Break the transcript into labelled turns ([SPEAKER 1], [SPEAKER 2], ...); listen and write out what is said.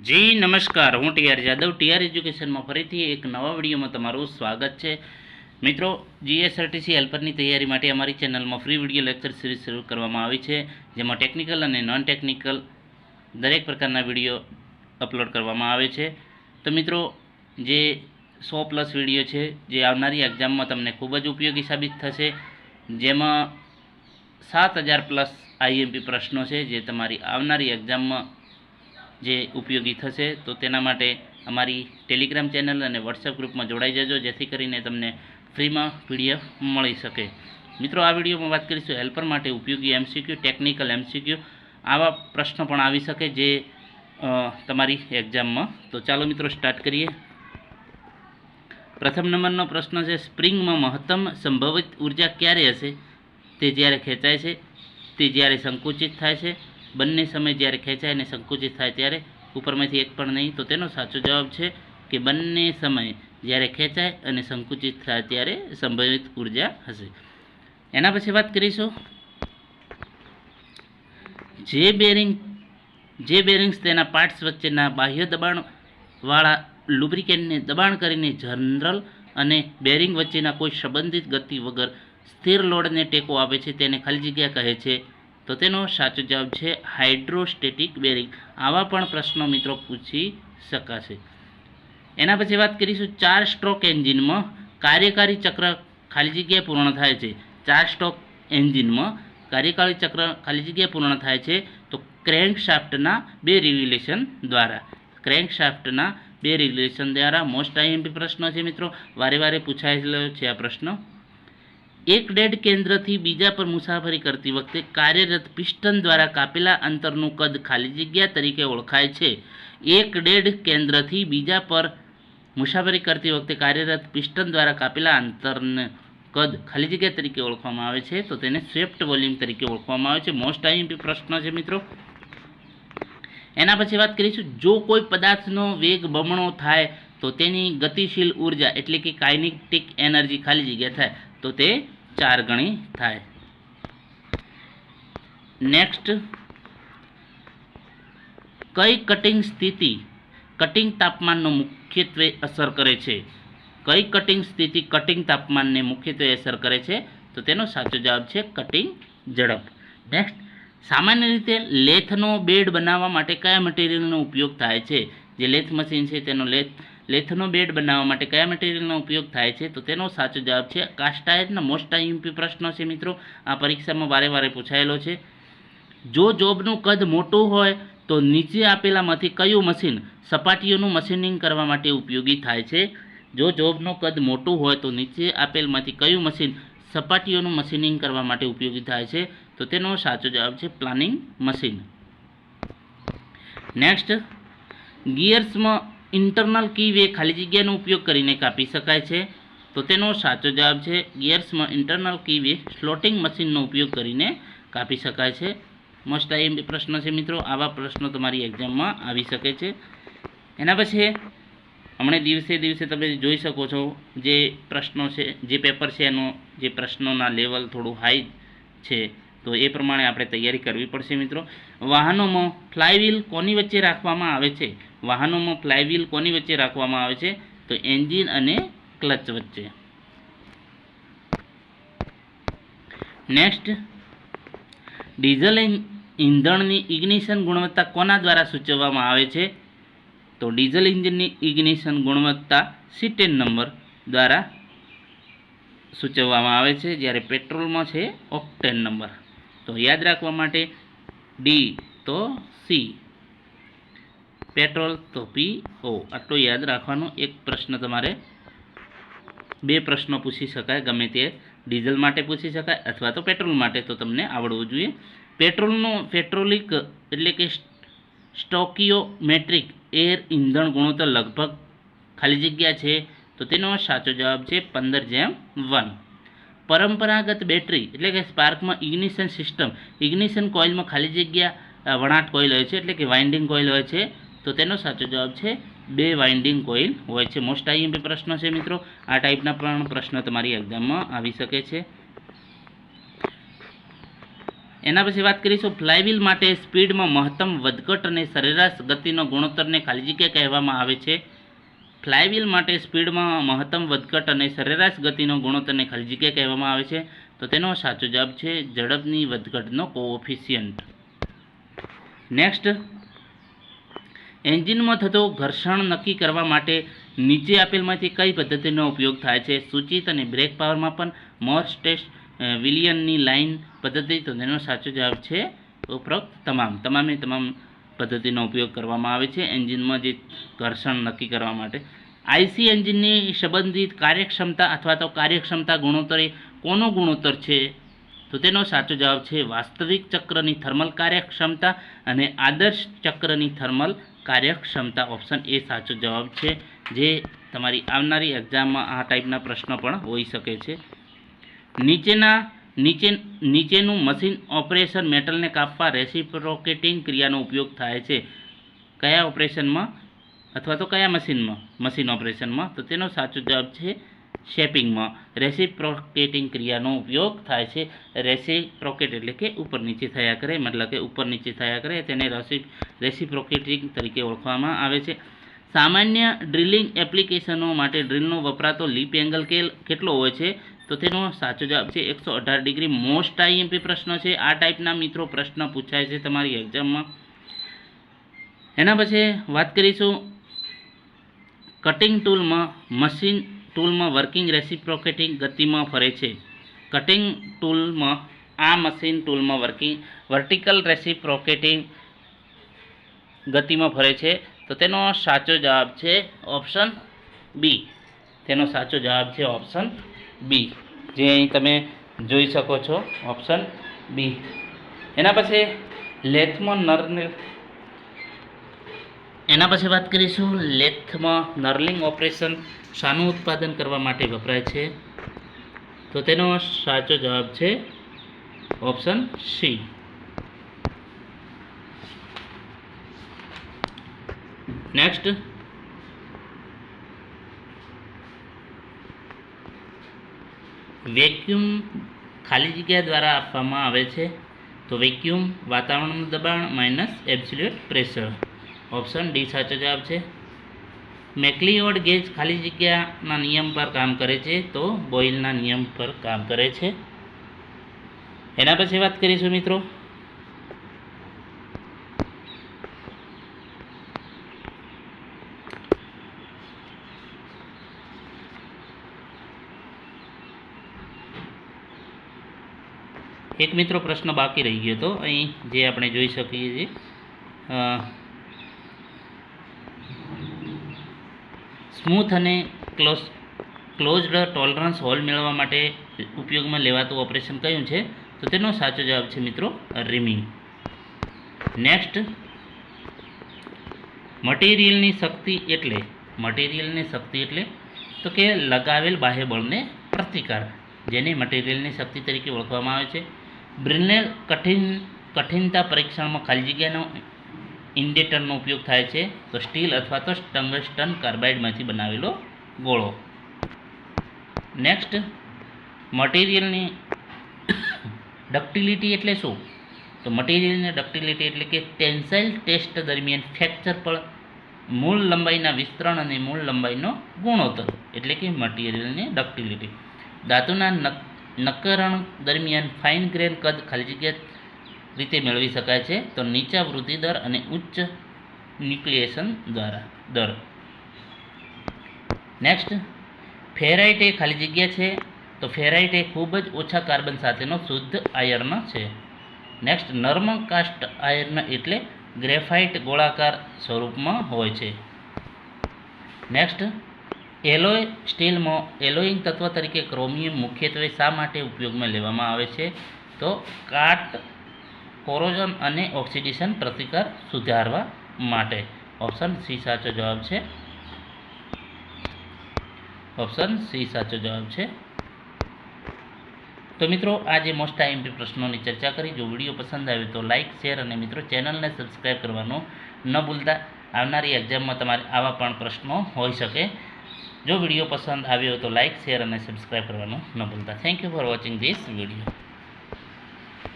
[SPEAKER 1] જી, નમસ્કાર. હું TR Jadav. TR એજ્યુકેશનમાં ફરીથી એક નવા વિડીયોમાં તમારું સ્વાગત છે. મિત્રો, જીએસઆરટીસી હેલ્પરની તૈયારી માટે અમારી ચેનલમાં ફ્રી વીડિયો લેક્ચર સિરીઝ શરૂ કરવામાં આવી છે, જેમાં ટેકનિકલ અને નોન ટેકનિકલ દરેક પ્રકારના વીડિયો અપલોડ કરવામાં આવે છે. તો મિત્રો, જે સો પ્લસ વીડિયો છે, જે આવનારી એક્ઝામમાં તમને ખૂબ જ ઉપયોગી સાબિત થશે. જેમાં સાત હજાર પ્લસ આઈએમપી પ્રશ્નો છે, જે તમારી આવનારી એક્ઝામમાં જે ઉપયોગી થશે, તો તેના માટે અમારી ટેલિગ્રામ ચેનલ અને વોટ્સએપ ગ્રુપમાં જોડાઈ જજો, જેથી કરીને તમને ફ્રીમાં પીડીએફ મળી શકે. મિત્રો, આ વિડીયોમાં વાત કરીશું હેલ્પર માટે ઉપયોગી એમસીક્યુ ટેકનિકલ એમસીક્યુ આવા પ્રશ્નો પણ આવી શકે જે તમારી એક્ઝામમાં તો ચાલો મિત્રો સ્ટાર્ટ કરીએ. પ્રથમ નંબરનો પ્રશ્ન છે, સ્પ્રિંગમાં મહત્તમ સંભવિત ઊર્જા ક્યારે હશે? તે જ્યારે ખેંચાય છે, તે જ્યારે સંકુચિત થાય છે બંને સમય જ્યારે ખેંચાય અને સંકુચિત થાય ત્યારે ઉપરમાંથી એક પણ નહીં, તો તેનો સાચો જવાબ છે કે બંને સમય જ્યારે ખેંચાય અને સંકુચિત થાય ત્યારે સંભવિત ઊર્જા હશે. એના પછી વાત કરીશું. જે બેરિંગ જે બેરિંગ્સ તેના પાર્ટ્સ વચ્ચેના બાહ્ય દબાણવાળા લુબ્રિકેન્ટને દબાણ કરીને જનરલ અને બેરિંગ વચ્ચેના કોઈ સંબંધિત ગતિ વગર સ્થિર લોડને ટેકો આપે છે, તેને ખાલી જગ્યા કહે છે તો તેનો સાચો જવાબ છે હાઇડ્રોસ્ટેટિક બેરિંગ. આવા પણ પ્રશ્નો મિત્રો પૂછી શકાશે. એના પછી વાત કરીશું ચાર સ્ટ્રોક એન્જિનમાં. કાર્યકારી ચક્ર ખાલી જગ્યાએ પૂર્ણ થાય છે. ચાર સ્ટ્રોક એન્જિનમાં કાર્યકારી ચક્ર ખાલી જગ્યાએ પૂર્ણ થાય છે તો ક્રેન્કશાફ્ટના બે રિવ્યુલેશન દ્વારા. ક્રેન્કશાફ્ટના બે રિવ્યુલેશન દ્વારા મોસ્ટ આઈએમપી પ્રશ્ન છે મિત્રો. વારે વારે પૂછાયેલો છે આ પ્રશ્ન. એક ડેડ કેન્દ્રથી બીજા પર મુસાફરી કરતી વખતે કાર્યરત પિસ્ટન દ્વારા કાપેલા અંતરનું કદ ખાલી જગ્યા તરીકે ઓળખાય છે. એક ડેડ કેન્દ્રથી બીજા પર મુસાફરી કરતી વખતે કાર્યરત પિસ્ટન દ્વારા કાપેલા અંતરને કદ ખાલી જગ્યા તરીકે ઓળખવામાં આવે છે. તો તેને સ્વેફ્ટ વોલ્યુમ તરીકે ઓળખવામાં આવે છે. મોસ્ટ આઈએમપી પ્રશ્ન છે મિત્રો. એના પછી વાત કરીશું. જો કોઈ પદાર્થનો વેગ બમણો થાય તો તેની ગતિશીલ ઊર્જા એટલે કે કાઇનેટિક એનર્જી ખાલી જગ્યા થાય તો તે ચાર ગણી થાય. નેક્સ્ટ કઈ કટિંગ સ્થિતિ કટિંગ તાપમાનનો મુખ્યત્વે અસર કરે છે? કઈ કટિંગ સ્થિતિ કટિંગ તાપમાનને મુખ્યત્વે અસર કરે છે? તો તેનો સાચો જવાબ છે કટિંગ ઝડપ. નેક્સ્ટ સામાન્ય રીતે લેથનો બેડ બનાવવા માટે કયા મટીરિયલનો ઉપયોગ થાય છે? જે લેથ મશીન છે તેનો લેથ લેથનો બેડ બનાવવા માટે કયા મટીરિયલનો ઉપયોગ થાય છે? તો તેનો સાચો જવાબ છે કાસ્ટાયરના મોસ્ટ આઈએમપી પ્રશ્ન છે મિત્રો. આ પરીક્ષામાં વારે વારે પૂછાયેલો છે. જો જોબનું કદ મોટું હોય, તો નીચે આપેલામાંથી કયું મશીન સપાટીઓનું મશીનિંગ કરવા માટે ઉપયોગી થાય છે? જો જોબનું કદ મોટું હોય, તો નીચે આપેલમાંથી કયું મશીન સપાટીઓનું મશીનિંગ કરવા માટે ઉપયોગી થાય છે? તો તેનો સાચો જવાબ છે પ્લાનિંગ મશીન. નેક્સ્ટ, ગિયર્સમાં ઇન્ટરનલ કી વે ખાલી જગ્યાનો ઉપયોગ કરીને કાપી શકાય છે. તો તેનો સાચો જવાબ છે ગિયર્સમાં ઇન્ટરનલ કી વે સ્લોટિંગ મશીનનો ઉપયોગ કરીને કાપી શકાય છે. મોસ્ટ આઈએમપી પ્રશ્ન છે મિત્રો. આવા પ્રશ્નો તમારી એક્ઝામમાં આવી શકે છે. એના પછી હમણાં દિવસે દિવસે તમે જોઈ શકો છો જે પ્રશ્નો છે, જે પેપર છે એનો, જે પ્રશ્નોના લેવલ થોડું હાઈ છે. તો એ પ્રમાણે આપણે તૈયારી કરવી પડશે મિત્રો. વાહનોમાં ફ્લાયવ્હીલ કોની વચ્ચે રાખવામાં આવે છે? વાહનોમાં ફ્લાયવ્હીલ કોની વચ્ચે રાખવામાં આવે છે? તો એન્જિન અને ક્લચ વચ્ચે. નેક્સ્ટ, ડીઝલ ઇંધણની ઇગ્નિશન ગુણવત્તા કોના દ્વારા સૂચવવામાં આવે છે? તો ડીઝલ ઇન્જિનની ઇગ્નિશન ગુણવત્તા સીટેન નંબર દ્વારા સૂચવવામાં આવે છે, જ્યારે પેટ્રોલમાં છે ઓક્ટેન નંબર. તો યાદ રાખવા માટે ડી, તો સી. પેટ્રોલ તો પી. ઓ આટલો યાદ રાખવાનો એક પ્રશ્ન તમારે. બે પ્રશ્નો પૂછી શકાય. ગમે તે ડીઝલ માટે પૂછી શકાય અથવા તો પેટ્રોલ માટે તો તમને આવડવું જોઈએ. પેટ્રોલનું પેટ્રોલિક એટલે કે સ્ટોકિયોમેટ્રિક એર ઇંધણ ગુણોત્તર લગભગ ખાલી જગ્યા છે. તો તેનો સાચો જવાબ છે પંદર જેમ વન. પરંપરાગત બેટરી એટલે કે સ્પાર્કમાં ઇગ્નિશન સિસ્ટમ. ઇગ્નિશન કોઇલમાં ખાલી જગ્યા વણાટ કોઇલ હોય છે એટલે કે વાઇન્ડિંગ કોઇલ હોય છે. તો તેનો સાચો જવાબ છે બે વાઇન્ડિંગ કોઇલ હોય છે. મોસ્ટ આઈએમપી પ્રશ્ન છે મિત્રો. આ ટાઈપના પણ પ્રશ્ન તમારી એક્ઝામમાં આવી શકે છે. એના પછી વાત કરીશું ફ્લાયવ્હીલ માટે સ્પીડમાં મહત્તમ વધઘટ અને સરેરાશ ગતિનો ગુણોત્તરને ખાલી જગ્યા કહેવામાં આવે છે. ફ્લાયવ્હીલ માટે સ્પીડમાં મહત્તમ વધઘટ અને સરેરાશ ગતિનો ગુણોત્તરને ખાલી જગ્યા કહેવામાં આવે છે. તો તેનો સાચો જવાબ છે ઝડપની વધઘટનો કોઓફિશિયન્ટ નેક્સ્ટ એન્જિનમાં થતો ઘર્ષણ નક્કી કરવા માટે નીચે આપેલમાંથી કઈ પદ્ધતિનો ઉપયોગ થાય છે? સૂચિત અને બ્રેક પાવરમાં પણ મોર્સ ટેસ્ટ વિલિયનની લાઇન પદ્ધતિ તો તેનો સાચો જવાબ છે ઉપરોક્ત તમામ. તમામે તમામ પદ્ધતિનો ઉપયોગ કરવામાં આવે છે એન્જિનમાં જે ઘર્ષણ નક્કી કરવા માટે. આઈસી એન્જિનની સંબંધિત કાર્યક્ષમતા અથવા તો કાર્યક્ષમતા ગુણોત્તર એ કોનો ગુણોત્તર છે? તો તેનો સાચો જવાબ છે વાસ્તવિક ચક્રની થર્મલ કાર્યક્ષમતા અને આદર્શ ચક્રની થર્મલ કાર્યક્ષમતા ઓપ્શન એ સાચો જવાબ છે, જે તમારી આવનારી એક્ઝામમાં આ ટાઈપના પ્રશ્નો પણ હોઈ શકે છે. નીચેના, નીચે, નીચેનું મશીન ઓપરેશન મેટલને કાપવા રેસિપ્રોકેટિંગ ક્રિયાનો ઉપયોગ થાય છે. કયા ઓપરેશનમાં અથવા તો કયા મશીનમાં મશીન ઓપરેશનમાં તો તેનો સાચો જવાબ છે શેપિંગમાં. રેસિપ્રોકેટિંગ ક્રિયાનો ઉપયોગ થાય છે. રેસિપ્રોકેટ એટલે કે ઉપર નીચે થયા કરે, મતલબ કે ઉપર નીચે થયા કરે, તેને રેસી રેસિપ્રોકેટિંગ તરીકે ઓળખવામાં આવે છે. સામાન્ય ડ્રિલિંગ એપ્લિકેશનો માટે ડ્રિલનો વપરાતો લીપ એંગલ કેટલો હોય છે? તો તેનો સાચો જવાબ છે એકસો અઢાર ડિગ્રી. મોસ્ટ આઈએમપી પ્રશ્ન છે. આ ટાઈપના મિત્રો પ્રશ્ન પૂછાય છે તમારી એક્ઝામમાં. એના પછી વાત કરીશું કટિંગ ટૂલમાં મશીન ટૂલમાં વર્કિંગ રેસિપ્રોકેટિંગ ગતિમાં ફરે છે. કટિંગ ટૂલમાં આ મશીન ટૂલમાં વર્કિંગ, વર્ટિકલ રેસિપ્રોકેટિંગ ગતિમાં ફરે છે. તો તેનો સાચો જવાબ છે ઓપ્શન બી. તેનો સાચો જવાબ છે ઓપ્શન બી. જે અહીં તમે જોઈ શકો છો, ઓપ્શન બી. એના પછી લેથમાં નરને એના પછી વાત કરીશું લેથમાં નર્લિંગ ઓપરેશન શાનું ઉત્પાદન કરવા માટે વપરાય છે. તો તેનો સાચો જવાબ છે ઓપ્શન સી. નેક્સ્ટ. વેક્યુમ ખાલી જગ્યા દ્વારા આપવામાં આવે છે. તો વેક્યુમ, વાતાવરણનું દબાણ, minus absolute pressure. Option D સાચો જવાબ છે. મેકલીઓડ ગેજ ખાલી જગ્યાના નિયમ પર કામ કરે છે તો બોઇલના નિયમ પર કામ કરે છે. એના પછી વાત કરીશું મિત્રો. એક મિત્રો પ્રશ્ન બાકી રહી ગયો હતો અહીં જે આપણે જોઈ શકીએ છીએ સ્મૂથ અને ક્લોઝ, ક્લોઝડ ટોલરન્સ હોલ મેળવવા માટે ઉપયોગમાં લેવાતું ઓપરેશન કયું છે? તો તેનો સાચો જવાબ છે મિત્રો, રીમિંગ. નેક્સ્ટ, મટીરિયલની શક્તિ એટલે, મટીરિયલની શક્તિ એટલે તો કે લગાવેલ બાહ્ય બળને પ્રતિકાર, જેને મટીરિયલની શક્તિ તરીકે ઓળખવામાં આવે છે. બ્રિનેલ કઠિન, કઠિનતા પરીક્ષણમાં ખાલી જગ્યાનો ઇન્ડેટરનો ઉપયોગ થાય છે, તો સ્ટીલ અથવા તો ટંગસ્ટન કાર્બાઇડમાંથી બનાવેલો ગોળો. નેક્સ્ટ, મટીરિયલની ડક્ટિલિટી એટલે શું? તો મટીરિયલની ડક્ટિલિટી એટલે કે ટેન્સાઇલ ટેસ્ટ દરમિયાન ફ્રેક્ચર પર મૂળ લંબાઈના વિસ્તરણ અને મૂળ લંબાઈનો ગુણોત્તર, એટલે કે મટીરિયલની ડક્ટિલિટી. ધાતુના નક- નક્કરણ દરમિયાન ફાઇન ગ્રેન કદ ખાલી જગ્યા રીતે મેળવી શકાય છે, તો નીચા વૃદ્ધિ દર અને ઉચ્ચ ન્યુક્લિએશન દ્વારા દર. નેક્સ્ટ ફેરાઇટ એ ખાલી જગ્યા છે, તો ફેરાઇટ એ ખૂબ જ ઓછા કાર્બન સાથેનો શુદ્ધ આયર્ન છે. નેક્સ્ટ નર્મ કાસ્ટ આયર્ન એટલે ગ્રેફાઇટ ગોળાકાર સ્વરૂપમાં હોય છે. નેક્સ્ટ એલોય સ્ટીલમાં એલોઈંગ તત્વ તરીકે ક્રોમિયમ મુખ્યત્વે શા માટે ઉપયોગમાં લેવામાં આવે છે, તો કાટ કોરોઝન અને ઓક્સિડેશન પ્રતિકાર સુધારવા માટે. ઓપ્શન સી સાચો જવાબ છે. ઓપ્શન સી સાચો જવાબ છે. તો મિત્રો, આજે મોસ્ટ આઈએમપી પ્રશ્નોની ચર્ચા કરી. જો વીડિયો પસંદ આવે તો લાઇક શેર અને મિત્રો ચેનલને સબસ્ક્રાઈબ કરવાનું ન ભૂલતા. આવનારી એક્ઝામમાં તમારે આવા પણ પ્રશ્નો હોઈ શકે. જો વીડિયો પસંદ આવ્યો તો લાઇક શેર અને સબસ્ક્રાઈબ કરવાનું ન ભૂલતા. Thank you for watching this video